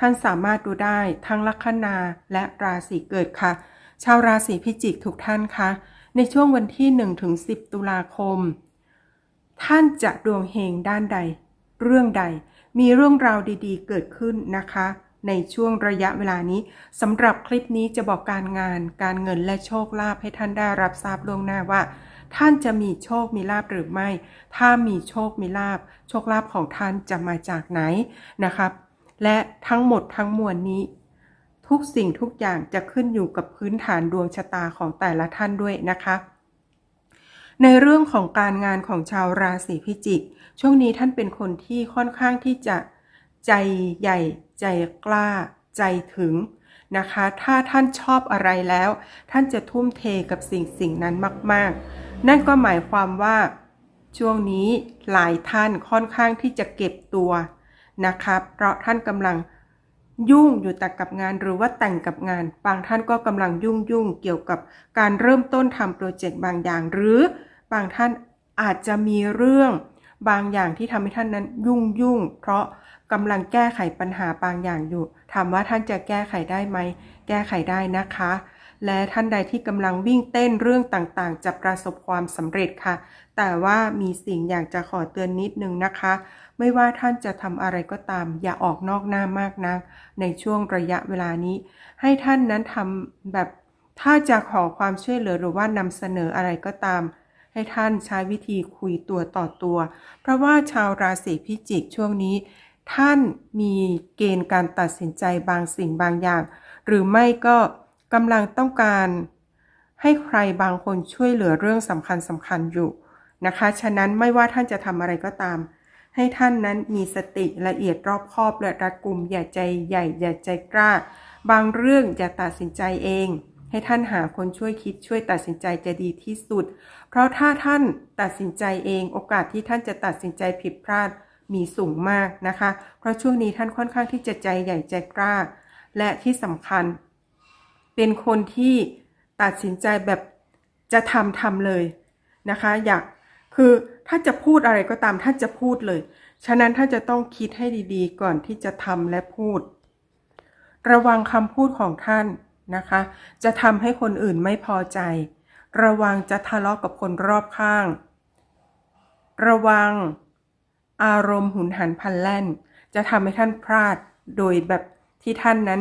ท่านสามารถดูได้ทั้งลัคนาและราศีเกิดค่ะ ชาวราศีพิจิกทุกท่านคะ ในช่วงวันที่1ถึง10 ตุลาคม ท่านจะดวงเฮงด้านใด เรื่องใดมีเรื่องราวดีๆ เกิดขึ้นนะคะ ในช่วงระยะเวลานี้สำหรับคลิปนี้จะบอกการงาน การเงินและโชคลาภให้ท่านได้รับทราบล่วงหน้าว่า ท่านจะมีโชคมีลาภหรือไม่ ถ้ามีโชคมีลาภโชคลาภของท่านจะมาจากไหนนะครับ และทั้งหมดทั้งมวลนี้ ทุกสิ่งทุกอย่างจะขึ้นอยู่กับพื้นฐานดวงชะตาของแต่ละท่านด้วยนะคะ ในเรื่องของการงานของชาวราศีพิจิก ช่วงนี้ท่านเป็นคนที่ค่อนข้างที่จะใจใหญ่ ใจกล้า ใจถึงนะคะ ถ้าท่านชอบอะไรแล้ว ท่านจะทุ่มเทกับสิ่งสิ่งนั้นมาก ๆ นั่นก็หมายความว่า ช่วงนี้หลายท่านค่อนข้างที่จะเก็บตัว นะคะเพราะท่านกำลังยุ่งอยู่แต่กับงานหรือว่าแต่งกับงาน บางท่านก็กำลังยุ่งยุ่งเกี่ยวกับการเริ่มต้นทำโปรเจกต์บางอย่าง หรือบางท่านอาจจะมีเรื่องบางอย่างที่ทำให้ท่านนั้นยุ่งยุ่งเพราะ กำลังแก้ไขปัญหาบางอย่างอยู่ ถามว่าท่านจะแก้ไขได้ไหม แก้ไขได้นะคะ และท่านใดที่กำลังวิ่งเต้นเรื่องต่างๆ จะประสบความสำเร็จค่ะ แต่ว่ามีสิ่งอยากจะขอเตือนนิดนึงนะคะ ไม่ว่าท่านจะทำอะไรก็ตาม อย่าออกนอกหน้ามากนัก ในช่วงระยะเวลานี้ ให้ท่านนั้นทำแบบถ้าจะขอความช่วยเหลือหรือว่านำเสนออะไรก็ตาม ให้ท่านใช้วิธีคุยตัวต่อตัว เพราะว่าชาวราศีพิจิกช่วงนี้ ท่านมีเกณฑ์การตัดสินใจบางสิ่งบางอย่าง หรือไม่ก็กำลังต้องการให้ใครบางคนช่วยเหลือเรื่องสำคัญสำคัญอยู่นะคะ ฉะนั้นไม่ว่าท่านจะทำอะไรก็ตาม ให้ท่านนั้นมีสติละเอียดรอบคอบและรัดกุมอย่าใจใหญ่ อย่าใจกล้า บางเรื่องอย่าตัดสินใจเอง ให้ท่านหาคนช่วยคิดช่วยตัดสินใจจะดีที่สุด เพราะถ้าท่านตัดสินใจเอง โอกาสที่ท่านจะตัดสินใจผิดพลาด มีสูงมากนะคะ เพราะช่วงนี้ท่านค่อนข้างที่จะใจใหญ่ใจกล้า และที่สำคัญ เป็นคนที่ตัดสินใจแบบจะทำทำเลยนะคะ อยากคือถ้าจะพูดอะไรก็ตามท่านจะพูดเลย ฉะนั้นท่านจะต้องคิดให้ดีๆ ก่อนที่จะทำและพูด ระวังคำพูดของท่านนะคะ จะทำให้คนอื่นไม่พอใจ ระวังจะทะเลาะกับคนรอบข้าง ระวัง อารมณ์หุนหันพลันแล่น จะทำให้ท่านพลาดโดยแบบที่ท่านนั้น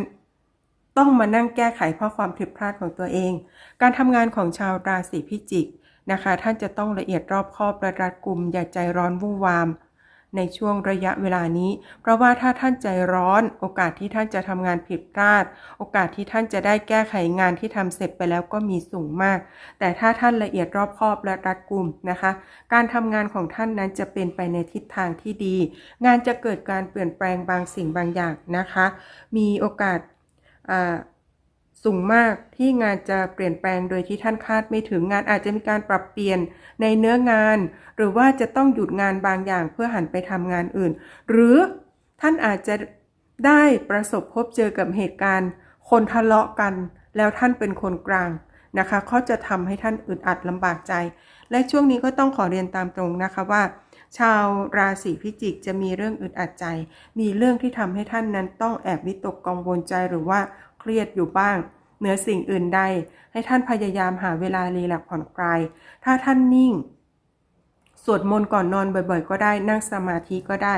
ต้องมานั่งแก้ไขเพราะความผิดพลาดของตัวเอง การทำงานของชาวราศีพิจิกนะคะ ท่านจะต้องละเอียดรอบคอบระรัดกลุ่มอย่าใจร้อนวุ่นวาม ในช่วงระยะเวลานี้ เพราะว่าถ้าท่านใจร้อน โอกาสที่ท่านจะทำงานผิดพลาด โอกาสที่ท่านจะได้แก้ไขงานที่ทำเสร็จไปแล้วก็มีสูงมาก แต่ถ้าท่านละเอียดรอบคอบและรัดกุมนะคะ การทำงานของท่านนั้นจะเป็นไปในทิศทางที่ดี งานจะเกิดการเปลี่ยนแปลงบางสิ่งบางอย่างนะคะ มีโอกาสอ่า สูงมากที่งานจะเปลี่ยนแปลงโดยที่ท่านคาดไม่ถึงงานอาจจะมีการปรับเปลี่ยนในเนื้องาน หรือว่าจะต้องหยุดงานบางอย่างเพื่อหันไปทำงานอื่น หรือท่านอาจจะได้ประสบพบเจอกับเหตุการณ์ คนทะเลาะกัน แล้วท่านเป็นคนกลางนะคะเขาจะทำให้ท่านอึดอัดลำบากใจ และช่วงนี้ก็ต้องขอเรียนตามตรงนะคะว่า ชาวราศีพิจิกจะมีเรื่องอึดอัดใจ มีเรื่องที่ทำให้ท่านนั้นต้องแอบวิตกกังวลใจหรือว่า รียดอยู่บ้าง เหนือสิ่งอื่นใด ให้ท่านพยายามหาเวลารีแลกผ่อนคลาย ถ้าท่านนิ่ง สวดมนต์ก่อนนอนบ่อยๆ ก็ได้ นั่งสมาธิก็ได้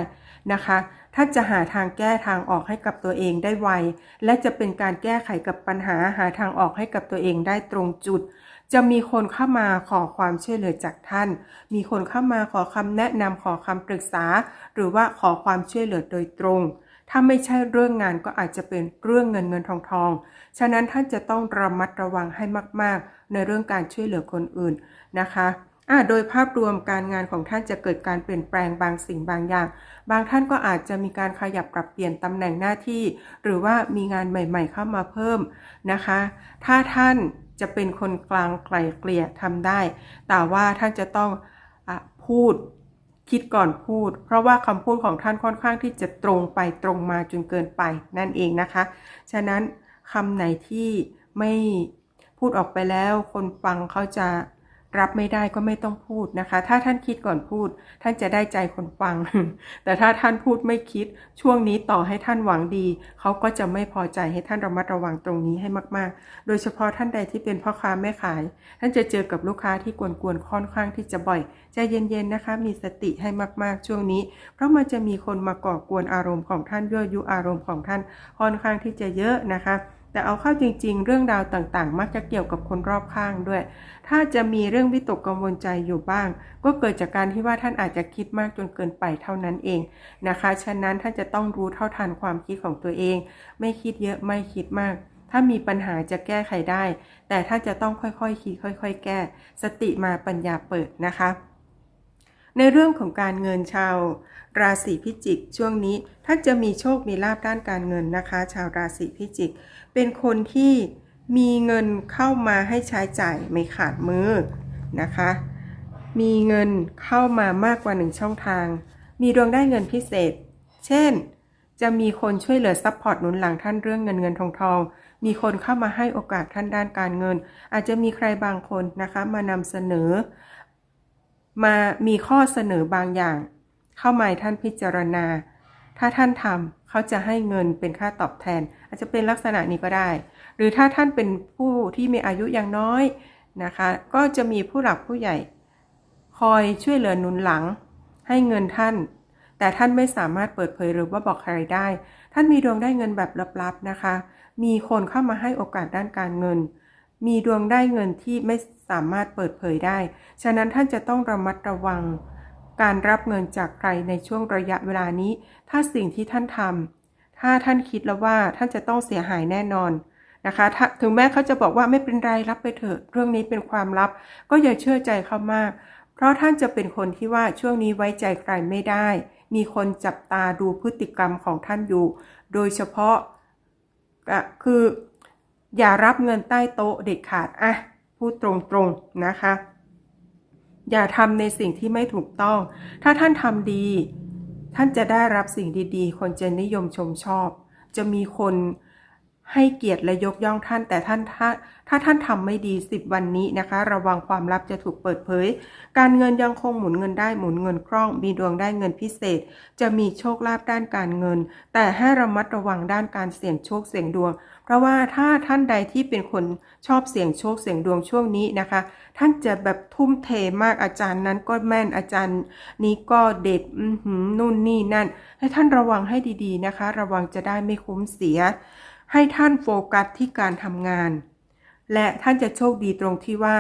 นะคะ ท่านจะหาทางแก้ทางออกให้กับตัวเองได้ไว และจะเป็นการแก้ไขกับปัญหาหาทางออกให้กับตัวเองได้ตรงจุด จะมีคนเข้ามาขอความช่วยเหลือจากท่าน มีคนเข้ามาขอคำแนะนำขอคำปรึกษา หรือว่าขอความช่วยเหลือโดยตรง ถ้าไม่ใช่เรื่องงานก็อาจจะเป็นเรื่องเงินเงินทองทอง ฉะนั้นท่านจะต้องระมัดระวังให้มาก ๆ ในเรื่องการช่วยเหลือคนอื่นนะคะอ่าโดยภาพรวมการงานของท่านจะเกิดการเปลี่ยนแปลงบางสิ่งบางอย่าง บางท่านก็อาจจะมีการขยับปรับเปลี่ยนตำแหน่งหน้าที่ หรือว่ามีงานใหม่ ๆ เข้ามาเพิ่มนะคะ ถ้าท่านจะเป็นคนกลางไกลเกลี่ยทำได้ แต่ว่าท่านจะต้องอะพูด คิดก่อนพูด เพราะว่าคำพูดของท่านค่อนข้างที่จะตรงไปตรงมาจนเกินไปนั่นเองนะคะ ฉะนั้นคำไหนที่ไม่พูดออกไปแล้ว คนฟังเขาจะ รับไม่ได้ก็ไม่ต้องพูดนะคะ ถ้าท่านคิดก่อนพูด ท่านจะได้ใจคนฟัง แต่ถ้าท่านพูดไม่คิด ช่วงนี้ต่อให้ท่านหวังดี เขาก็จะไม่พอใจให้ท่านระมัดระวังตรงนี้ให้มาก ๆ โดยเฉพาะท่านใดที่เป็นพ่อค้าแม่ขาย ท่านจะเจอกับลูกค้าที่กวนๆค่อนข้างที่จะบ่อยใจเย็นๆนะคะ มีสติให้มากๆช่วงนี้ เพราะมันจะมีคนมาก่อกวนอารมณ์ของท่านยั่วยุอารมณ์ของท่านค่อนข้างที่จะเยอะนะคะ แต่เอาเข้าจริง ๆ เรื่องราวต่างๆ มักจะเกี่ยวกับคนรอบข้างด้วย ถ้าจะมีเรื่องวิตกกังวลใจอยู่บ้าง ก็เกิดจากการที่ว่าท่านอาจจะคิดมากจนเกินไปเท่านั้นเองนะคะ ฉะนั้นท่านจะต้องรู้เท่าทันความคิดของตัวเอง ไม่คิดเยอะไม่คิดมากถ้ามีปัญหาจะแก้ไขได้ แต่ถ้าจะต้องค่อยๆคิดค่อย ๆ แก้ สติมาปัญญาเปิดนะคะ ในเรื่องของการเงินชาว ราศีพิจิก ช่วงนี้ท่านจะมีโชคมีลาภด้านการเงินนะคะ ชาวราศีพิจิก เป็นคนที่มีเงินเข้ามาให้ใช้จ่ายไม่ขาดมือนะคะ มีเงินเข้ามามากกว่าหนึ่งช่องทาง มีดวงได้เงินพิเศษ เช่น จะมีคนช่วยเหลือซัพพอร์ตหนุนหลังท่านเรื่องเงินเงินทองทองมีคนเข้ามาให้โอกาสท่านด้านการเงิน อาจจะมีใครบางคนนะคะมานำเสนอ มามีข้อเสนอบางอย่าง เข้ามาท่านพิจารณา ถ้าท่านทำเขาจะให้เงินเป็นค่าตอบแทน อาจจะเป็นลักษณะนี้ก็ได้ หรือถ้าท่านเป็นผู้ที่มีอายุยังน้อยนะคะ ก็จะมีผู้หลักผู้ใหญ่ คอยช่วยเหลือหนุนหลัง ให้เงินท่าน แต่ท่านไม่สามารถเปิดเผยหรือว่าบอกใครได้ ท่านมีดวงได้เงินแบบลับๆนะคะ มีคนเข้ามาให้โอกาสด้านการเงิน มีดวงได้เงินที่ไม่สามารถเปิดเผยได้ ฉะนั้นท่านจะต้องระมัดระวัง การรับเงินจากใครในช่วงระยะเวลานี้ ถ้าสิ่งที่ท่านทำถ้าท่านคิดแล้วว่าท่านจะต้องเสียหายแน่นอนนะคะถึงแม้เขาจะบอกว่าไม่เป็นไรรับไปเถอะ เรื่องนี้เป็นความลับ ก็อย่าเชื่อใจเขามาก เพราะท่านจะเป็นคนที่ว่าช่วงนี้ไว้ใจใครไม่ได้ มีคนจับตาดูพฤติกรรมของท่านอยู่ โดยเฉพาะคือ อย่ารับเงินใต้โต๊ะเด็ดขาดอะพูดตรงๆนะคะ อย่าทำในสิ่งที่ไม่ถูกต้อง ถ้าท่านทำดี ท่านจะได้รับสิ่งดีๆ คนจะนิยมชมชอบ จะมีคนให้เกียรติและยกย่องท่าน แต่ท่านถ้าถ้าท่านทำไม่ดี 10 วันนี้นะคะ ระวังความลับจะถูกเปิดเผย การเงินยังคงหมุนเงินได้หมุนเงินคล่อง มีดวงได้เงินพิเศษ จะมีโชคลาภด้านการเงิน แต่ให้ระมัดระวังด้านการเสี่ยงโชคเสี่ยงดวง ราะว่าถ้าท่านใดที่เป็นคนชอบเสี่ยงโชคเสี่ยงดวงช่วงนี้นะคะ ท่านจะแบบทุ่มเทมากอาจารย์นั้นก็แม่นอาจารย์ นี้ก็เด็ดนู่นนี่นั่น ให้ท่านระวังให้ดีๆนะคะ ระวังจะได้ไม่คุ้มเสีย ให้ท่านโฟกัสที่การทำงาน และท่านจะโชคดีตรงที่ว่า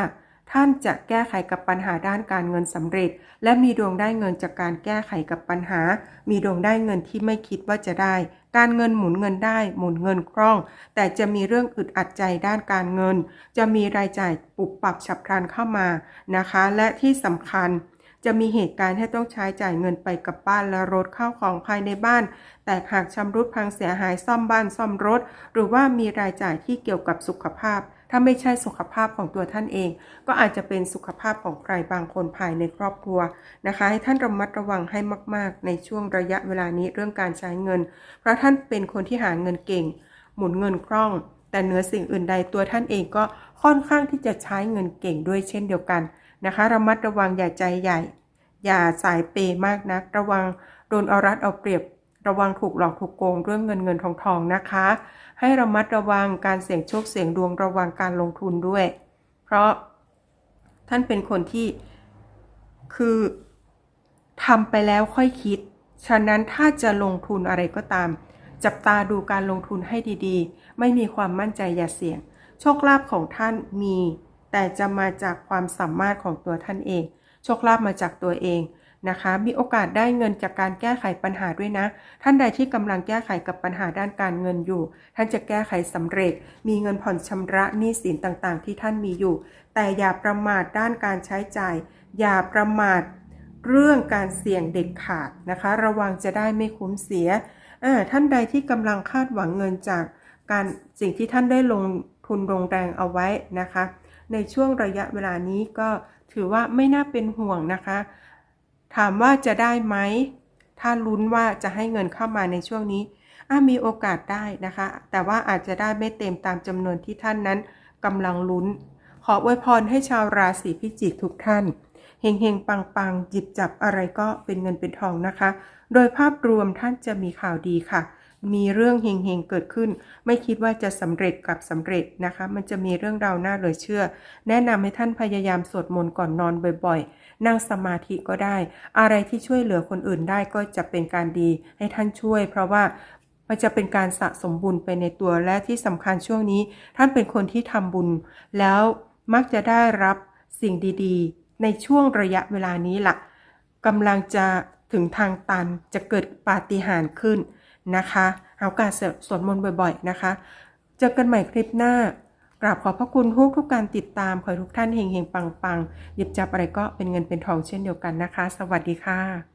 ท่านจะแก้ไขกับปัญหาด้านการเงินสำเร็จ และมีดวงได้เงินจากการแก้ไขกับปัญหา มีดวงได้เงินที่ไม่คิดว่าจะได้ การเงินหมุนเงินได้ หมุนเงินคล่อง แต่จะมีเรื่องอึดอัดใจด้านการเงิน จะมีรายจ่ายปุบปรับฉับพลันเข้ามานะคะ และที่สำคัญจะมีเหตุการณ์ให้ต้องใช้จ่ายเงินไปกับบ้านและรถเข้าของภายในบ้าน แต่หากชำรุดพังเสียหายซ่อมบ้านซ่อมรถ หรือว่ามีรายจ่ายที่เกี่ยวกับสุขภาพ ถ้าไม่ใช่สุขภาพของตัวท่านเอง ก็อาจจะเป็นสุขภาพของใครบางคนภายในครอบครัวนะคะ ให้ท่านระมัดระวังให้มาก ๆ ในช่วงระยะเวลานี้เรื่องการใช้เงิน เพราะท่านเป็นคนที่หาเงินเก่ง หมุนเงินคล่อง แต่เหนือสิ่งอื่นใดตัวท่านเองก็ค่อนข้างที่จะใช้เงินเก่งด้วยเช่นเดียวกันนะคะ ระมัดระวังอย่าใจใหญ่ อย่าสายเปย์มากนัก ระวังโดนเอารัดเอาเปรียบ ระวังถูกหลอกถูกโกงเรื่องเงินเงินทองทองนะคะ ให้ระมัดระวังการเสี่ยงโชคเสี่ยงดวงระวังการลงทุนด้วย เพราะท่านเป็นคนที่คือทำไปแล้วค่อยคิด ฉะนั้นถ้าจะลงทุนอะไรก็ตาม จับตาดูการลงทุนให้ดีๆ ไม่มีความมั่นใจอย่าเสี่ยง โชคลาภของท่านมี แต่จะมาจากความสามารถของตัวท่านเอง โชคลาภมาจากตัวเอง นะคะ มีโอกาสได้เงินจากการแก้ไขปัญหาด้วยนะ ท่านใดที่กำลังแก้ไขกับปัญหาด้านการเงินอยู่ ท่านจะแก้ไขสำเร็จ มีเงินผ่อนชำระหนี้สินต่างๆ ที่ท่านมีอยู่ แต่อย่าประมาทด้านการใช้จ่าย อย่าประมาทเรื่องการเสี่ยงเด็ดขาดนะคะ ระวังจะได้ไม่คุ้มเสียท่านใดที่กำลังคาดหวังเงินจากการสิ่งที่ท่านได้ลงทุนลงแรงเอาไว้นะคะ ในช่วงระยะเวลานี้ก็ถือว่าไม่น่าเป็นห่วงนะคะ ถามว่าจะได้ไหม ถ้าลุ้นว่าจะให้เงินเข้ามาในช่วงนี้อามีโอกาสได้นะคะ แต่ว่าอาจจะได้ไม่เต็มตามจำนวนที่ท่านนั้นกำลังลุ้น ขออวยพรให้ชาวราศีพิจิกทุกท่านเฮงเฮงปังปังหยิบจับอะไรก็เป็นเงินเป็นทองนะคะ โดยภาพรวมท่านจะมีข่าวดีค่ะ มีเรื่องเฮงเฮงเกิดขึ้น ไม่คิดว่าจะสำเร็จกับสำเร็จนะคะ มันจะมีเรื่องราวน่าเหลือเชื่อ แนะนำให้ท่านพยายามสวดมนต์ก่อนนอนบ่อยๆ นั่งสมาธิก็ได้ อะไรที่ช่วยเหลือคนอื่นได้ก็จะเป็นการดีให้ท่านช่วย เพราะว่ามันจะเป็นการสะสมบุญไปในตัวและที่สำคัญช่วงนี้ ท่านเป็นคนที่ทำบุญ แล้วมักจะได้รับสิ่งดีๆ ในช่วงระยะเวลานี้ล่ะกำลังจะถึงทางตันจะเกิดปาฏิหาริย์ขึ้น นะคะเอาการสวดมนต์บ่อยๆนะคะ เจอกันใหม่คลิปหน้ากราบขอบพระคุณทุกทุกการติดตามขอทุกท่านเฮงเฮงปังปังหยิบจับอะไรก็เป็นเงินเป็นทองเช่นเดียวกันนะคะ สวัสดีค่ะ